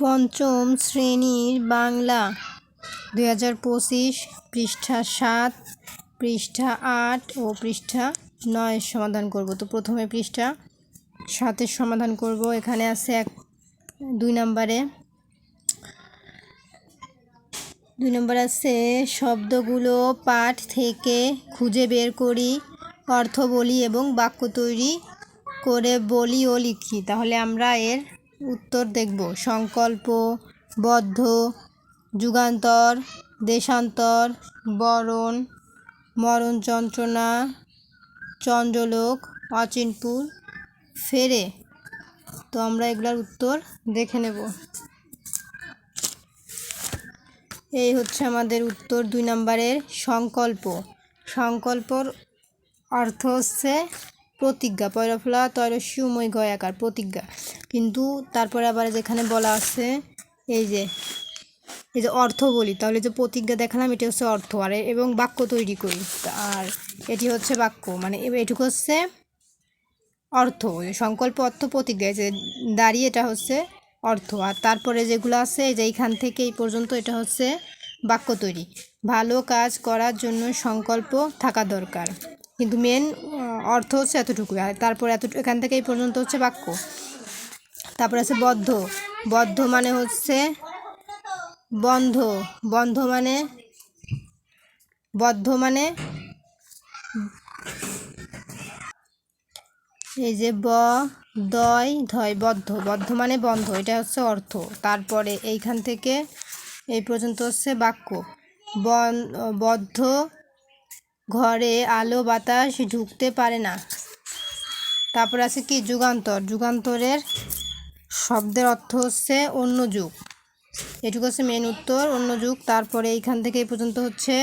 পঞ্চম শ্রেণির বাংলা। দুই হাজার পঁচিশ পৃষ্ঠা সাত, পৃষ্ঠা আট ও পৃষ্ঠা নয়ের সমাধান করব। তো প্রথমে পৃষ্ঠা সাতের সমাধান করব। এখানে আছে এক, দুই নম্বরে। দুই নম্বর আছে, শব্দগুলো পাঠ থেকে খুঁজে বের করি, অর্থ বলি এবং বাক্য তৈরি করে বলি ও লিখি। তাহলে আমরা এর উত্তর দেখব। সংকল্প, বদ্ধ, যুগান্তর, দেশান্তর, বরণ, মরণ যন্ত্রণা, চন্দ্রলোক, অচিনপুর, ফেরে। তো আমরা এগুলার উত্তর দেখে নেব। এই হচ্ছে আমাদের উত্তর দুই নম্বরের সংকল্প। সংকল্পর অর্থ হচ্ছে প্রতিজ্ঞা পয়রফলা তৈরস্যু উময় গয়াকার প্রতিজ্ঞা। কিন্তু তারপরে আবার যেখানে বলা আছে, এই যে এই যে অর্থ বলি, তাহলে যে প্রতিজ্ঞা দেখালাম, এটি হচ্ছে অর্থ। আর এবং বাক্য তৈরি করি। আর এটি হচ্ছে বাক্য। মানে এটুকু হচ্ছে অর্থ। সংকল্প, অর্থ, প্রতিজ্ঞা যে দাঁড়িয়ে এটা হচ্ছে অর্থ। আর তারপরে যেগুলো আছে যে এইখান থেকে এই পর্যন্ত এটা হচ্ছে বাক্য তৈরি। ভালো কাজ করার জন্য সংকল্প থাকা দরকার। কিন্তু মেন অর্থ হচ্ছে এতটুকু আর তারপর এত এখান থেকে এই পর্যন্ত হচ্ছে বাক্য। তারপর আছে বদ্ধ। বদ্ধ মানে হচ্ছে বন্ধ। বন্ধ মানে বদ্ধ মানে এই যে ব, দয়, ধয়, বদ্ধ। বদ্ধ মানে বন্ধ, এটা হচ্ছে অর্থ। তারপরে এইখান থেকে এই পর্যন্ত হচ্ছে বাক্য। বন, বদ্ধ ঘরে আলো, বাতাস ঢুকতে পারে না। তারপর আছে কি? যুগান্তর। যুগান্তরের শব্দের অর্থ হচ্ছে অন্য যুগ। এটুকু হচ্ছে মেন উত্তর, অন্য যুগ। তারপরে এইখান থেকে এই পর্যন্ত হচ্ছে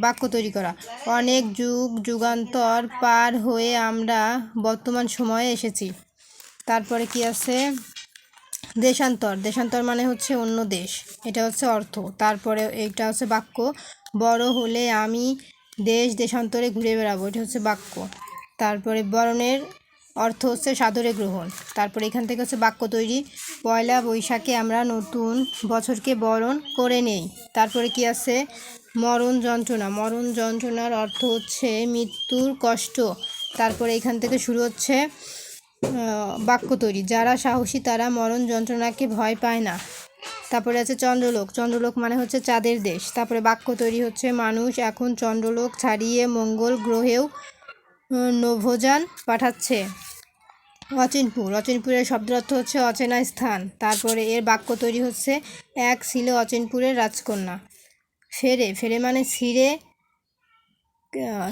বাক্য তৈরি করা। অনেক যুগ, যুগান্তর পার হয়ে আমরা বর্তমান সময়ে এসেছি। তারপরে কি আছে? দেশান্তর। দেশান্তর মানে হচ্ছে অন্য দেশ। এটা হচ্ছে অর্থ। তারপরে এইটা হচ্ছে বাক্য। বড় হলে আমি দেশ, দেশান্তরে ঘুরে বেড়াবো, এটা হচ্ছে বাক্য। তারপরে বরণের অর্থ হচ্ছে সাদরে গ্রহণ। তারপরে এখান থেকে হচ্ছে বাক্য তৈরি। পয়লা বৈশাখে আমরা নতুন বছরকে বরণ করে নেই। তারপরে কি আছে? মরণ যন্ত্রণা। মরণ যন্ত্রণার অর্থ হচ্ছে মৃত্যুর কষ্ট। তারপরে এখান থেকে শুরু হচ্ছে বাক্য তৈরি। যারা সাহসী তারা মরণ যন্ত্রণাকে ভয় পায় না। তারপরে আছে চন্দ্রলোক। চন্দ্রলোক মানে হচ্ছে চাঁদের দেশ। তারপরে বাক্য তৈরি হচ্ছে, মানুষ এখন চন্দ্রলোক ছাড়িয়ে মঙ্গল গ্রহেও নভোযান পাঠাচ্ছে। অচিনপুর। অচিনপুরের শব্দের অর্থ হচ্ছে অচেনা স্থান। তারপরে এর বাক্য তৈরি হচ্ছে, এক ছিল অচিনপুরের রাজকন্যা। ফেরে ফেরে মানে ছিঁড়ে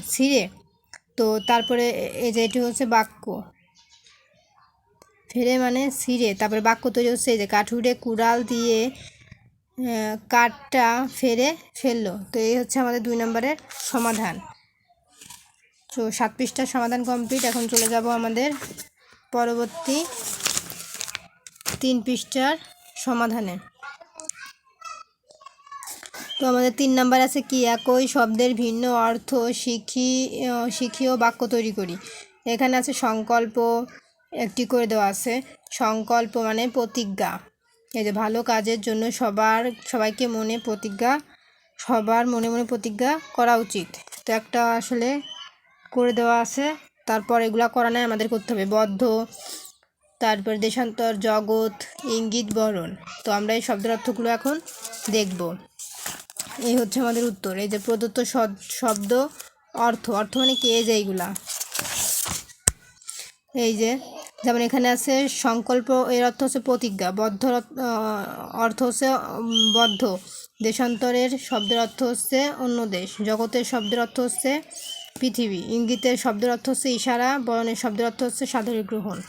ছিঁড়ে। তো তারপরে এই যে এটি হচ্ছে বাক্য। ফেরে মানে ছিঁড়ে তারপরে বাক্য তৈরি হচ্ছে যে কাঠুরে কুড়াল দিয়ে কাঠটা ফেরে ফেলল। তো এই হচ্ছে আমাদের দুই নম্বরের সমাধান। তো সাত পৃষ্ঠার সমাধান কমপ্লিট। এখন চলে যাব আমাদের পরবর্তী তিন পৃষ্ঠার সমাধানে। তো আমাদের তিন নাম্বার আছে কি একই শব্দের ভিন্ন অর্থ শিখি আহ, শিখি ও বাক্য তৈরি করি। এখানে আছে সংকল্প একটি করে দেওয়া আছে। সংকল্প মানে প্রতিজ্ঞা। এই যে ভালো কাজের জন্য সবার, সবাইকে মনে প্রতিজ্ঞা, সবার মনে মনে প্রতিজ্ঞা করা উচিত। তো একটা আসলে করে দেওয়া আছে। তারপর এগুলা করা নাই আমাদের করতে হবে। বদ্ধ, তারপর দেশান্তর, জগৎ, ইঙ্গিত, বরণ। তো আমরা এই শব্দের অর্থগুলো এখন দেখব। এই হচ্ছে আমাদের উত্তর। এই যে প্রদত্ত শব্দ অর্থ। অর্থ মানে কি? যে এইগুলা। এই যে যেমন এখানে আছে সংকল্প, এর অর্থ হচ্ছে প্রতিজ্ঞা, বদ্ধ অর্থ- হচ্ছে বদ্ধ। দেশান্তরের শব্দের অর্থ হচ্ছে অন্য দেশ, জগতের শব্দের অর্থ হচ্ছে পৃথিবী, ইঙ্গিতের শব্দের অর্থ হচ্ছে ইশারা, বরণের শব্দের অর্থ হচ্ছে সাদরের গ্রহণ।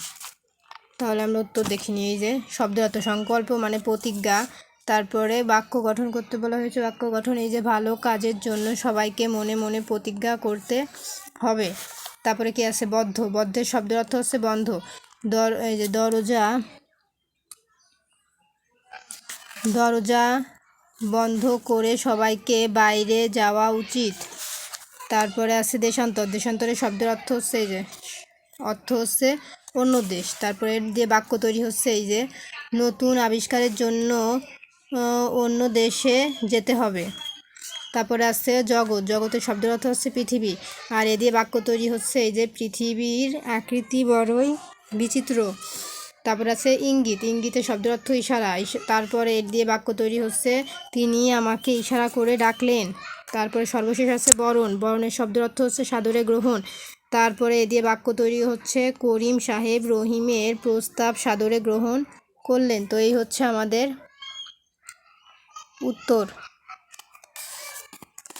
তাহলে আমরা উত্তর দেখিনি এই যে শব্দের অর্থ সংকল্প মানে প্রতিজ্ঞা, তারপরে বাক্য গঠন করতে বলা হয়েছে, বাক্য গঠন এই যে ভালো কাজের জন্য সবাইকে মনে মনে প্রতিজ্ঞা করতে হবে। তারপরে কি আছে? বদ্ধ, বদ্ধের শব্দের অর্থ হচ্ছে বন্ধ। দর, এই যে দরজা দরজা বন্ধ করে সবাইকে বাইরে যাওয়া উচিত। তারপরে আছে দেশান্তর। দেশান্তরের শব্দের অর্থ হচ্ছে এই যে, অর্থ হচ্ছে অন্য দেশ। তারপরে দিয়ে বাক্য তৈরি হচ্ছে এই যে, নতুন আবিষ্কারের জন্য অন্য দেশে যেতে হবে। তারপরে আছে জগৎ। জগতের শব্দের অর্থ হচ্ছে পৃথিবী। আর এ দিয়ে বাক্য তৈরি হচ্ছে এই যে, পৃথিবীর আকৃতি বড়ই বিচিত্র। তারপর আছে ইঙ্গিত। ইঙ্গিতের শব্দের অর্থ ইশারা। ইশ- তারপরে এর দিয়ে বাক্য তৈরি হচ্ছে, তিনি আমাকে ইশারা করে ডাকলেন। তারপরে সর্বশেষ আছে, বরণ। বরণের শব্দের অর্থ হচ্ছে, সাদরে গ্রহণ। তারপরে এ দিয়ে বাক্য তৈরি হচ্ছে, করিম সাহেব রহিমের প্রস্তাব সাদরে গ্রহণ করলেন। তো এই হচ্ছে আমাদের উত্তর।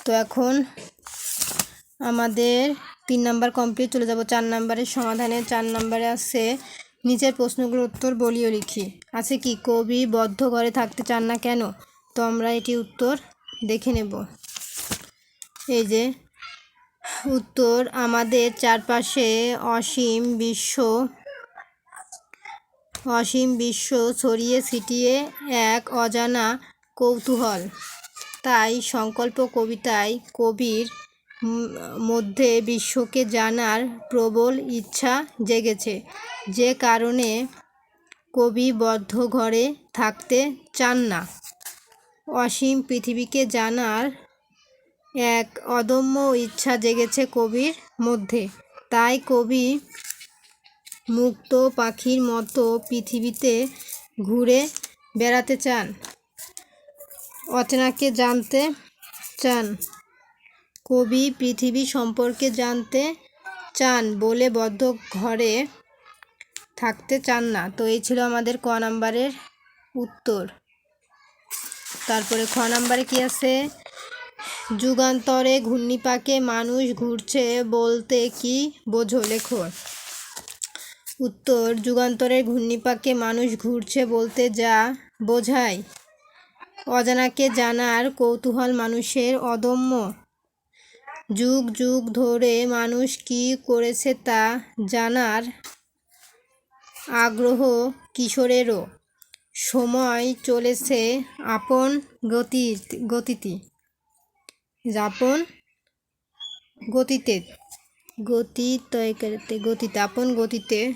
তো এখন আমাদের তিন নাম্বার কমপ্লিট চলে যাব। চার নাম্বারের সমাধানে, চার নাম্বারে আছে নিচের প্রশ্নগুলোর উত্তর বলিও লিখি। আছে কি, কবি বদ্ধ ঘরে থাকতে চান না কেন? তো আমরা এটি উত্তর দেখে নেব। এই যে, উত্তর, আমাদের চারপাশে অসীম বিশ্ব অসীম বিশ্ব ছড়িয়ে ছিটিয়ে এক অজানা কৌতূহল। তাই সংকল্প কবিতায় কবির মধ্যে বিশ্বকে জানার প্রবল ইচ্ছা জেগেছে। যে কারণে কবি বদ্ধ ঘরে থাকতে চান না। অসীম পৃথিবীকে জানার এক অদম্য ইচ্ছা জেগেছে কবির মধ্যে। তাই কবি মুক্ত পাখির মতো পৃথিবীতে ঘুরে বেড়াতে চান, অচেনাকে জানতে চান। কবি পৃথিবী সম্পর্কে জানতে চান বলে বদ্ধ ঘরে থাকতে চান না। তো এই ছিল আমাদের ক নাম্বারের উত্তর। তারপরে খ নাম্বারে কি আছে? যুগান্তরে ঘূর্ণিপাকে মানুষ ঘুরছে বলতে কি বোঝো লেখো। উত্তর যুগান্তরের ঘূর্ণিপাকে মানুষ ঘুরছে বলতে যা বোঝায়। অজানাকে জানার কৌতূহল মানুষের অদম্য যুগ যুগ ধরে মানুষ কি করেছে তা জানার আগ্রহ কিশোরেরও। সময় চলেছে আপন গতি গতিতে। আপন গতিতে, গতি তয় করতে গতিতে আপন গতিতে।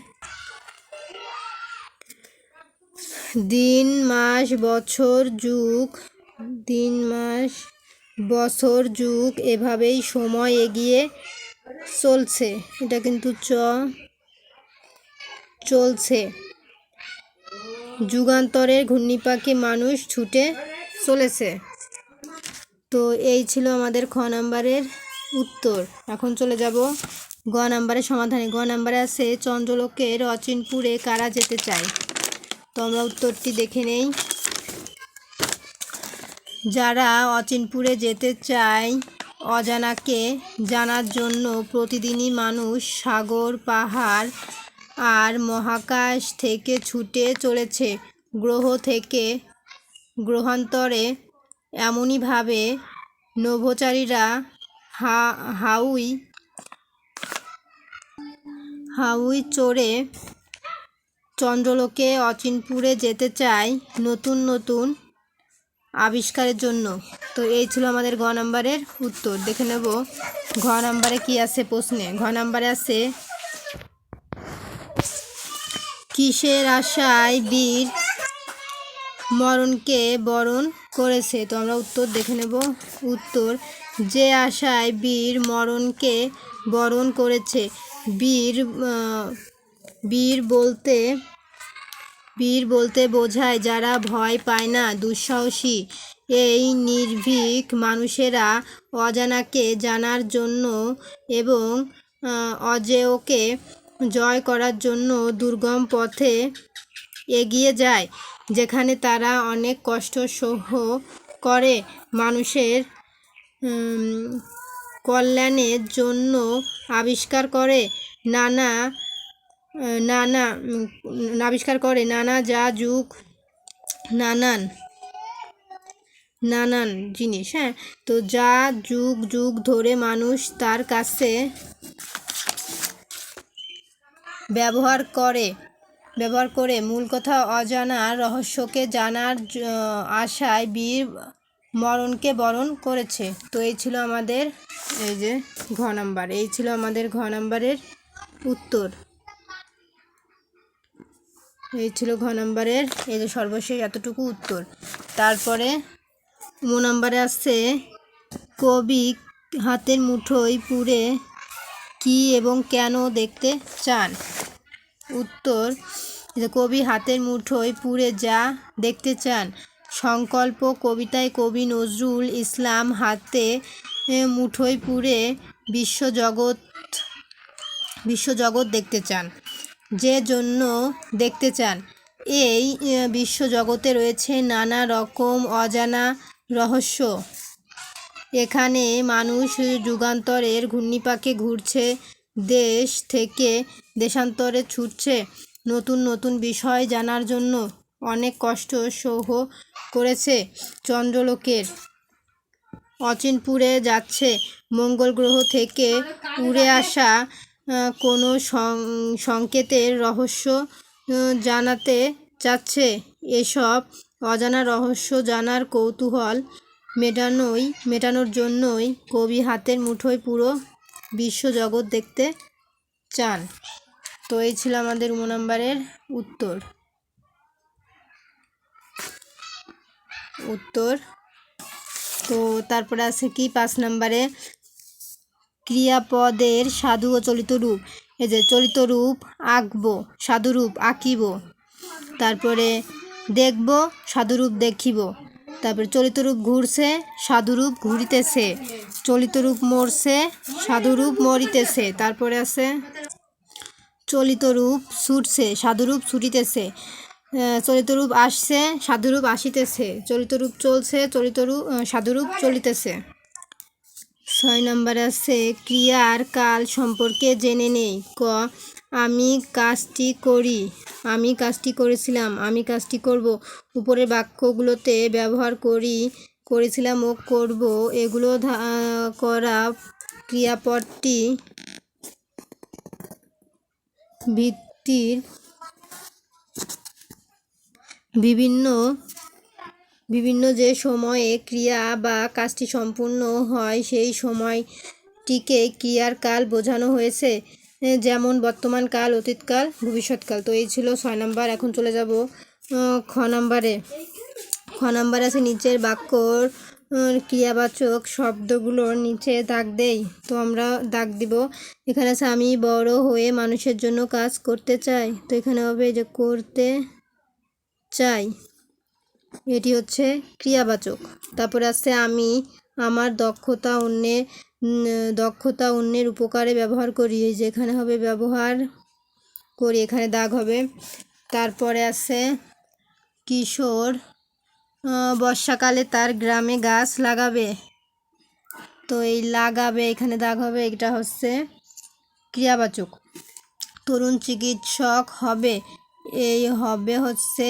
দিন, মাস, বছর, যুগ, দিন, মাস বছর, যুগ এভাবেই সময় এগিয়ে চলছে। এটা কিন্তু চ, চলছে। যুগান্তরের ঘূর্ণিপাকে মানুষ ছুটে চলেছে। তো এই ছিল আমাদের খ নাম্বারের উত্তর। এখন চলে যাব গ নাম্বারের সমাধানে। গ নাম্বারে আছে, চন্দ্রলোকের অচিনপুরে কারা যেতে চায়? তো আমরা উত্তরটি দেখে নেই। যারা অচিনপুরে যেতে চায় অজানাকে জানার জন্য প্রতিদিনই মানুষ সাগর, পাহাড় আর মহাকাশ থেকে ছুটে চলেছে। গ্রহ থেকে গ্রহান্তরে এমনইভাবে নভোচারীরা হা, হাউই হাউই চড়ে চন্দ্রলোকে অচিনপুরে যেতে চায় নতুন নতুন আবিষ্কারের জন্য। তো এই ছিল আমাদের ঘ নাম্বারের উত্তর। দেখে নেব ঘ নাম্বারে কি আছে প্রশ্নে। ঘ নাম্বারে আছে, কিসের আশায় বীর মরণকে বরণ করেছে? তো আমরা উত্তর দেখে নেব। উত্তর, যে আশায় বীর মরণকে বরণ করেছে। বীর বীর বলতে বীর বলতে বোঝায়, যারা ভয় পায় না, দুঃসাহসী। এই নির্ভীক মানুষেরা অজানাকে জানার জন্য এবং অজেয়কে জয় করার জন্য দুর্গম পথে এগিয়ে যায়, যেখানে তারা অনেক কষ্ট সহ্য করে মানুষের কল্যাণের জন্য আবিষ্কার করে। নানা নানা আবিষ্কার করে। নানা, যা, যুগ, নানান নানান জিনিস হ্যাঁ? তো যা, যুগ যুগ ধরে মানুষ তার কাছে ব্যবহার করে ব্যবহার করে। মূল কথা অজানা, রহস্যকে জানার আশায় বীর মরণকে বরণ করেছে। তো এই ছিল আমাদের, এই যে ঘ নাম্বার, এই ছিল আমাদের ঘ নাম্বারের উত্তর। এই ছিল ঘ নাম্বারের, এই যে সর্বশেষ এতটুকু উত্তর। তারপরে মো নম্বরে আসছে, কবি হাতের মুঠোয় পুরে কি এবং কেন দেখতে চান? উত্তর কবি হাতের মুঠোয় পুরে যা দেখতে চান। সংকল্প কবিতায় কবি নজরুল ইসলাম হাতে মুঠোয় পুরে বিশ্বজগৎ বিশ্বজগৎ দেখতে চান। যে জন্য দেখতে চান। এই বিশ্বজগতে রয়েছে নানা রকম অজানা রহস্য। এখানে মানুষ যুগান্তরের ঘূর্ণিপাকে ঘুরছে, দেশ থেকে দেশান্তরে ছুটছে নতুন নতুন বিষয় জানার জন্য। অনেক কষ্ট সহ করেছে চন্দ্রলোকের। অচিনপুরে যাচ্ছে মঙ্গল গ্রহ থেকে উড়ে আসা কোনো সংকেতের রহস্য জানাতে চাচ্ছে এসব অজানা রহস্য জানার কৌতূহল মেটানোই, মেটানোর জন্যই কবি হাতের মুঠোয় পুরো বিশ্বজগৎ দেখতে চান। তো এই ছিল আমাদের উম নাম্বারের উত্তর। উত্তর। তো তারপরে আছে কি? পাঁচ নাম্বারে ক্রিয়াপদের সাধু ও চলিত রূপ। এই যে চলিত রূপ, আঁকবো, সাধুরূপ আঁকিব। তারপরে দেখব, সাধুরূপ দেখিব। তারপরে চলিত রূপ ঘুরছে, সাধুরূপ ঘুরিতেছে। চলিত রূপ মরছে, সাধুরূপ মরিতেছে। তারপরে আছে, চলিত রূপ ছুটছে, সাধুরূপ ছুটিতেছে। চলিত রূপ আসছে, সাধুরূপ আসিতেছে। চলিত রূপ চলছে, চলিত রূপ, সাধুরূপ চলিতেছে। ছয় নম্বর আছে ক্রিয়ার কাল সম্পর্কে জেনে নেই। ক, আমি কাজটি করি। আমি কাজটি করেছিলাম। আমি কাজটি করব। উপরের বাক্যগুলোতে ব্যবহার করি, করেছিলাম ও করব। এগুলো করা ক্রিয়াপদটি ভিত্তির বিভিন্ন বিভিন্ন যে সময়ে ক্রিয়া বা কাজটি সম্পূর্ণ হয়, সেই সময়টিকে ক্রিয়ার কাল বোঝানো হয়েছে। যেমন বর্তমান কাল অতীতকাল ভবিষ্যৎকাল তো এই ছিল ছয় নাম্বার। এখন চলে যাব খ নাম্বারে। খ নাম্বার আছে, নিচের বাক্যর ক্রিয়াবাচক শব্দগুলোর নিচে দাগ দেই, তো আমরা দাগ দিব। এখানে আছে, আমি বড় হয়ে মানুষের জন্য কাজ করতে চাই। তো এখানে হবে যে, করতে চাই। এটি হচ্ছে ক্রিয়াবাচক। তারপরে আছে আমি, আমার দক্ষতা অন্যের দক্ষতা অন্যের উপকারে ব্যবহার করি, এই যে এখানে হবে ব্যবহার করি, এখানে দাগ হবে। তারপরে আছে কিশোর বর্ষাকালে তার গ্রামে গাছ লাগাবে। তো এই লাগাবে, এখানে দাগ হবে, এটা হচ্ছে ক্রিয়াবাচক। তরুণ চিকিৎসক হবে, এই হবে হচ্ছে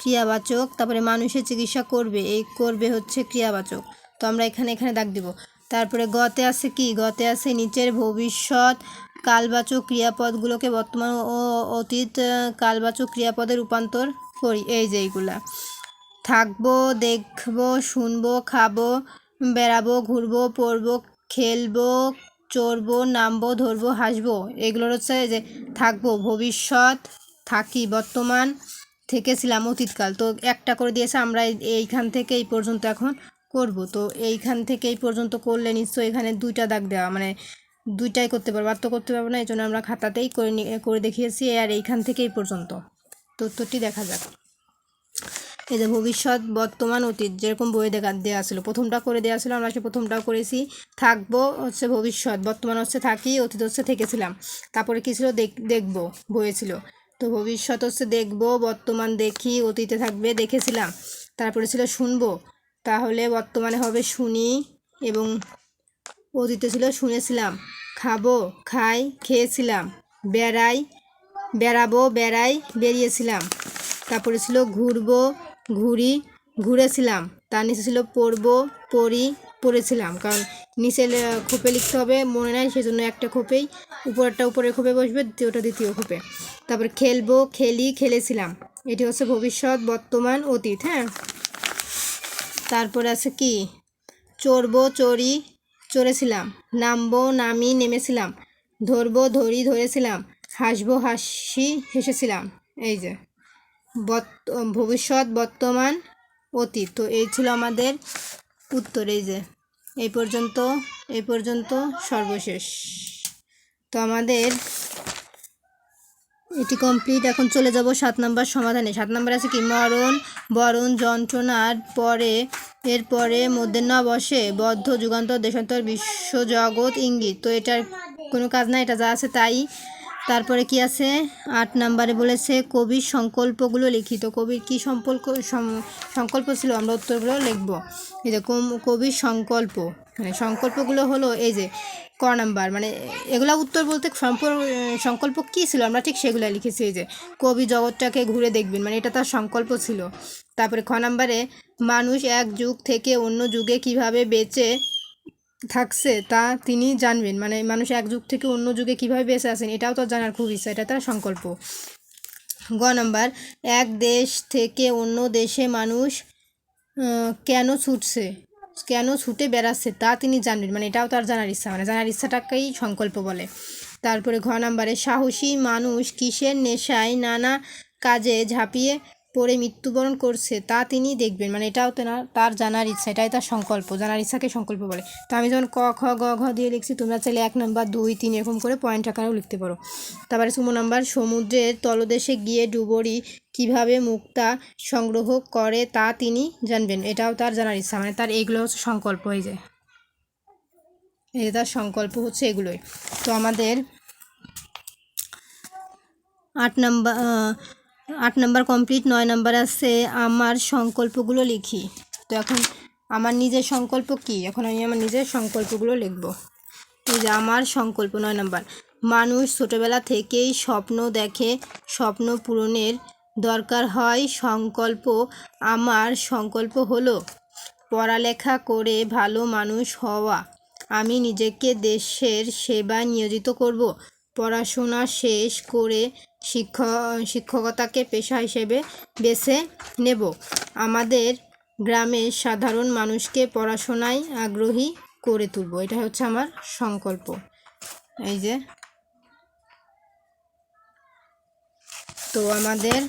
ক্রিয়াবাচক, তারপরে মানুষের চিকিৎসা করবে, এই করবে হচ্ছে ক্রিয়াবাচক। তো আমরা এখানে এখানে দাগ দিব। তারপরে গতে আছে কি? গতে আছে নিচের ভবিষ্যৎ, কালবাচক ক্রিয়াপদগুলোকে বর্তমান ও অতীত কালবাচক ক্রিয়াপদে রূপান্তর করি। এই যে এইগুলা। থাকব, দেখব, শুনব, খাব, বেড়াবো, ঘুরবো, পড়ব, খেলব, চড়বো, নামবো, ধরবো, হাসবো। এগুলোর হচ্ছে যে থাকব, ভবিষ্যৎ, থাকি, বর্তমান থেকেছিলাম অতীতকাল। তো একটা করে দিয়েছে, আমরা এই- এইখান থেকে এই পর্যন্ত এখন করব। তো এইখান থেকে এই পর্যন্ত করলে নিশ্চয়ই এখানে দুইটা দাগ দেওয়া মানে দুইটাই করতে পারব। আর তো করতে পারব না, এই জন্য আমরা খাতাতেই করে করে দেখিয়েছি আর এইখান থেকে এই পর্যন্ত। তো উত্তরটি দেখা যাক। এই যে ভবিষ্যৎ, বর্তমান, অতীত, যেরকম বইয়ে দেখা দেওয়া ছিল। প্রথমটা করে দেওয়া ছিল, আমরা সে প্রথমটাও করেছি। থাকব হচ্ছে ভবিষ্যৎ, বর্তমান হচ্ছে থাকি, অতীত হচ্ছে থেকেছিলাম। তারপরে কী ছিল? দেখ, দেখব, বইয়ে ছিল। তো ভবিষ্যৎ হচ্ছে দেখব, বর্তমান দেখি, অতীতে থাকবে, দেখেছিলাম। তারপরে ছিল শুনব। তাহলে বর্তমানে হবে শুনি এবং অতীতে ছিল শুনেছিলাম। খাব, খাই, খেয়েছিলাম, বেড়াই, বেড়াবো, বেড়াই, বেরিয়েছিলাম। তারপরে ছিল ঘুরবো, ঘুরি, ঘুরেছিলাম। তার নিচে ছিল পড়ব, পড়ি, পড়েছিলাম। কারণ নিচে খোপে লিখতে হবে, মনে নাই, সেজন্য একটা খোপেই উপরেরটা উপরের খোপে বসবে দ্বিতীয়টা দ্বিতীয় খোপে। তারপরে খেলব, খেলি, খেলেছিলাম। এটি হচ্ছে ভবিষ্যৎ, বর্তমান, অতীত হ্যাঁ? তারপর আছে কি? চড়বো, চড়ি, চড়েছিলাম। নামবো, নামি, নেমেছিলাম। ধরবো, ধরি, ধরেছিলাম। হাসবো, হাসি, হেসেছিলাম। এই যে। ভবিষ্যৎ, বর্তমান, অতীত। তো এই ছিল আমাদের উত্তর, এই যে। এই পর্যন্ত এই পর্যন্ত সর্বশেষ। তো আমাদের এটি কমপ্লিট এখন চলে যাব সাত নাম্বার সমাধানে। সাত নাম্বার আছে কি? মরণ, বরণ, যন্ত্রণার পরে, এরপরে মধ্যে না বসে, বদ্ধ, যুগান্তর, দেশান্তর, বিশ্বজগৎ, ইঙ্গিত। তো এটার কোনো কাজ না এটা যা আছে তাই তারপরে কি আছে? আট নাম্বারে বলেছে, কবির সংকল্পগুলো লিখিত। কবির কি সম্পর্ক সংকল্প ছিল? আমরা উত্তরগুলো লিখব। এই যে কবির সংকল্প। মানে সংকল্পগুলো হলো এই যে ক নাম্বার। মানে এগুলা উত্তর বলতে সংকল্প কী ছিল? আমরা ঠিক সেগুলো লিখেছি। এই যে কবি জগৎটাকে ঘুরে দেখবেন। মানে এটা তার সংকল্প ছিল। তারপরে খ নাম্বারে, মানুষ এক যুগ থেকে অন্য যুগে কীভাবে বেঁচে থাকছে, তা তিনি জানবেন। মানে মানুষ এক যুগ থেকে অন্য যুগে কীভাবে বেঁচে আছেন, এটাও তো জানার খুব ইচ্ছা, এটা তার সংকল্প। গ নাম্বার, এক দেশ থেকে অন্য দেশে মানুষ কেন ছুটছে? কেন ছুটে বেড়াচ্ছে? তা তিনি জানবেন মানে এটাও তার জানার ইচ্ছা মানে জানার ইচ্ছাটাকেই সংকল্প বলে। তারপরে ঘ নাম্বারে, সাহসী মানুষ কিসের নেশায় নানা কাজে ঝাঁপিয়ে পড়ে মৃত্যুবরণ করছে, তা তিনি দেখবেন। মানে এটাও তো না, তার জানার ইচ্ছা, এটাই তার সংকল্প, জানার ইচ্ছাকে সংকল্প বলে। তো আমি যেমন ক, খ, গ, ঘ দিয়ে লিখছি, তোমরা চাইলে এক নাম্বার, দুই, তিন এরকম করে পয়েন্ট আকারেও লিখতে পারো। তারপরে সুমো নাম্বার, সমুদ্রের তলদেশে গিয়ে ডুবুরি কীভাবে মুক্তা সংগ্রহ করে তা তিনি জানবেন। এটাও তার জানার ইচ্ছা মানে তার এগুলো হচ্ছে সংকল্প হয়ে যায় এই তার সংকল্প হচ্ছে এগুলোই। তো আমাদের আট নাম্বার আট নাম্বার কমপ্লিট, নয় নাম্বার আছে আমার সংকল্পগুলো লিখি। তো এখন আমার নিজের সংকল্প কি? এখন আমি আমার নিজের সংকল্পগুলো লিখব। এই যে আমার সংকল্প, নয় নাম্বার। মানুষ ছোটোবেলা থেকেই স্বপ্ন দেখে স্বপ্ন পূরণের দরকার হয়। সংকল্প আমার সংকল্প হলো পড়ালেখা করে ভালো মানুষ হওয়া। আমি নিজেকে দেশের সেবায় নিয়োজিত করব। পড়াশোনা শেষ করে শিক্ষ, শিক্ষকতাকে পেশা হিসেবে বেছে নেব। আমাদের গ্রামের সাধারণ মানুষকে পড়াশোনায় আগ্রহী করে তুলব। এটা হচ্ছে আমার সংকল্প। এই যে। তো আমাদের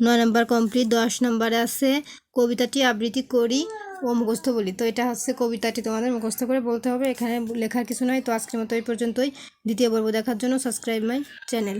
নয় নম্বর কমপ্লিট, দশ নম্বরে আছে, কবিতাটি আবৃত্তি করি। ও মুখস্থ বলি। তো এটা হচ্ছে কবিতাটি তোমাদের মুখস্থ করে বলতে হবে। এখানে লেখার কিছু নয় তো আজকের মতো এই পর্যন্তই। দ্বিতীয় পর্ব দেখার জন্য সাবস্ক্রাইব মাই চ্যানেল